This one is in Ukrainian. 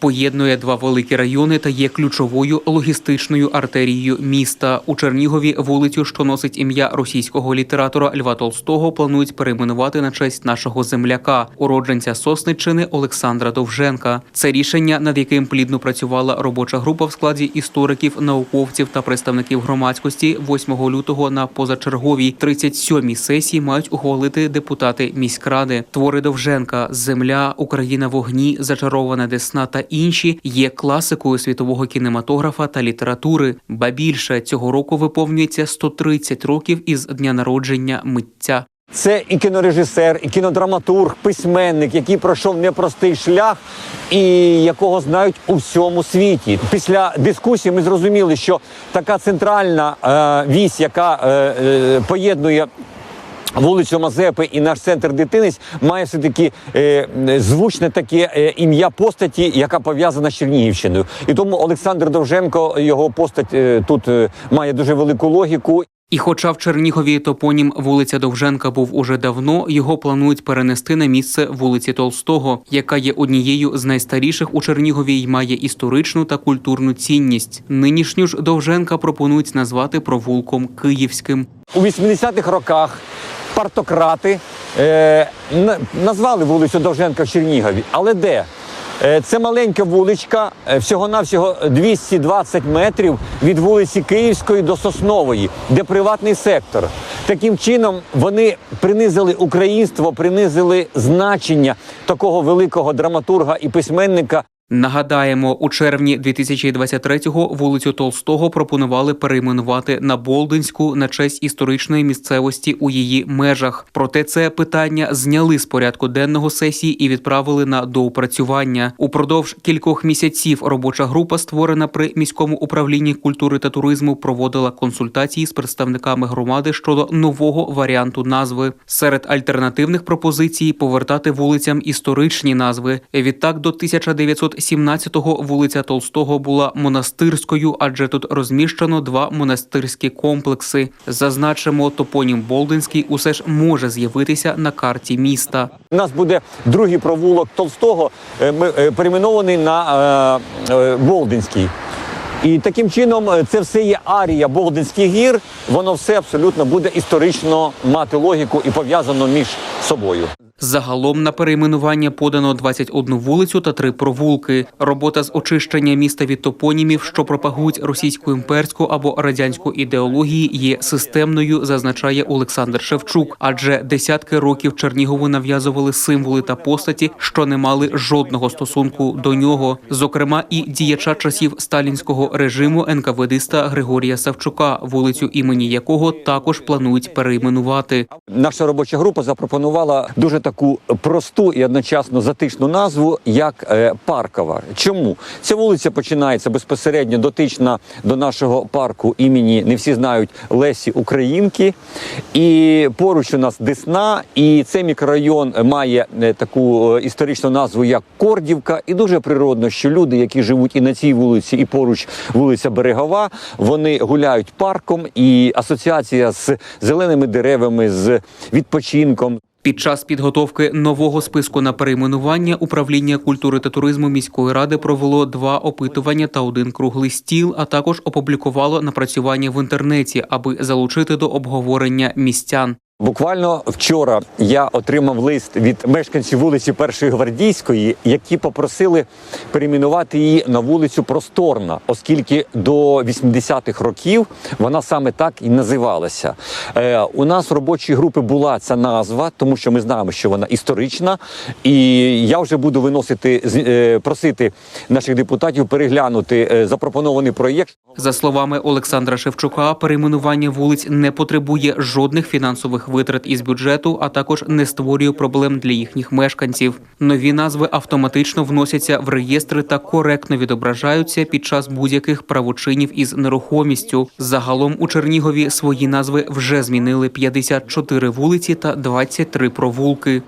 поєднує два великі райони та є ключовою логістичною артерією міста. У Чернігові вулицю, що носить ім'я російського літератора Льва Толстого, планують перейменувати на честь нашого земляка, уродженця Сосниччини Олександра Довженка. Це рішення, над яким плідно працювала робоча група в складі істориків, науковців та представників громадськості 8 лютого на позачерговій 37-й сесії мають ухвалити депутати міськради. Твори Довженка, Земля, Україна в огні, Зачарована Десна та інші є класикою світового кінематографа та літератури. Ба більше цього року виповнюється 130 років із дня народження митця. Це і кінорежисер, і кінодраматург, письменник, який пройшов непростий шлях і якого знають у всьому світі. Після дискусії ми зрозуміли, що така центральна е, вісь, яка е, е, поєднує. Вулицю Мазепи і наш центр дитинець має все таки е, звучне таке е, ім'я постаті, яка пов'язана з Чернігівщиною. І тому Олександр Довженко, його постать е, тут е, має дуже велику логіку. І хоча в Чернігові топонім вулиця Довженка був уже давно, його планують перенести на місце вулиці Толстого, яка є однією з найстаріших у Чернігові й має історичну та культурну цінність. Нинішню ж Довженка пропонують назвати провулком Київським. У 80-х роках партократи е, назвали вулицю Довженка в Чернігові. Але де? Е, Це маленька вуличка, е, всього-навсього 220 метрів від вулиці Київської до Соснової, де приватний сектор. Таким чином вони принизили українство, принизили значення такого великого драматурга і письменника. Нагадаємо, у червні 2023-го вулицю Толстого пропонували перейменувати на Болдинську на честь історичної місцевості у її межах. Проте це питання зняли з порядку денного сесії і відправили на доопрацювання. Упродовж кількох місяців робоча група, створена при міському управлінні культури та туризму, проводила консультації з представниками громади щодо нового варіанту назви. Серед альтернативних пропозицій повертати вулицям історичні назви. Відтак до 1917-го вулиця Толстого була монастирською, адже тут розміщено два монастирські комплекси. Зазначимо, топонім Болдинський усе ж може з'явитися на карті міста. У нас буде другий провулок Толстого, е, е, перейменований на е, Болдинський. І таким чином це все є арія Болдинських гір. Воно все абсолютно буде історично мати логіку і пов'язано між собою. Загалом на перейменування подано 21 вулицю та три провулки. Робота з очищення міста від топонімів, що пропагують російську імперську або радянську ідеології, є системною, зазначає Олександр Шевчук. Адже десятки років Чернігову нав'язували символи та постаті, що не мали жодного стосунку до нього. Зокрема, і діяча часів сталінського режиму НКВДиста Григорія Савчука, вулицю імені якого також планують перейменувати. Наша робоча група запропонувала дуже таку просту і одночасно затишну назву як е, паркова. Чому ця вулиця починається безпосередньо дотична до нашого парку імені не всі знають Лесі Українки, і поруч у нас Десна. І цей мікрорайон має е, таку е, історичну назву як Кордівка. І дуже природно, що люди, які живуть і на цій вулиці, і поруч вулиця Берегова, вони гуляють парком, і асоціація з зеленими деревами, з відпочинком. Під час підготовки нового списку на перейменування управління культури та туризму міської ради провело два опитування та один круглий стіл, а також опублікувало напрацювання в інтернеті, аби залучити до обговорення містян. Буквально вчора я отримав лист від мешканців вулиці Першої Гвардійської, які попросили перейменувати її на вулицю Просторна, оскільки до 80-х років вона саме так і називалася. Е, у нас в робочій групи була ця назва, тому що ми знаємо, що вона історична, і я вже буду виносити е, просити наших депутатів переглянути е, запропонований проєкт. За словами Олександра Шевчука, перейменування вулиць не потребує жодних фінансових витрат із бюджету, а також не створює проблем для їхніх мешканців. Нові назви автоматично вносяться в реєстри та коректно відображаються під час будь-яких правочинів із нерухомістю. Загалом у Чернігові свої назви вже змінили 54 вулиці та 23 провулки.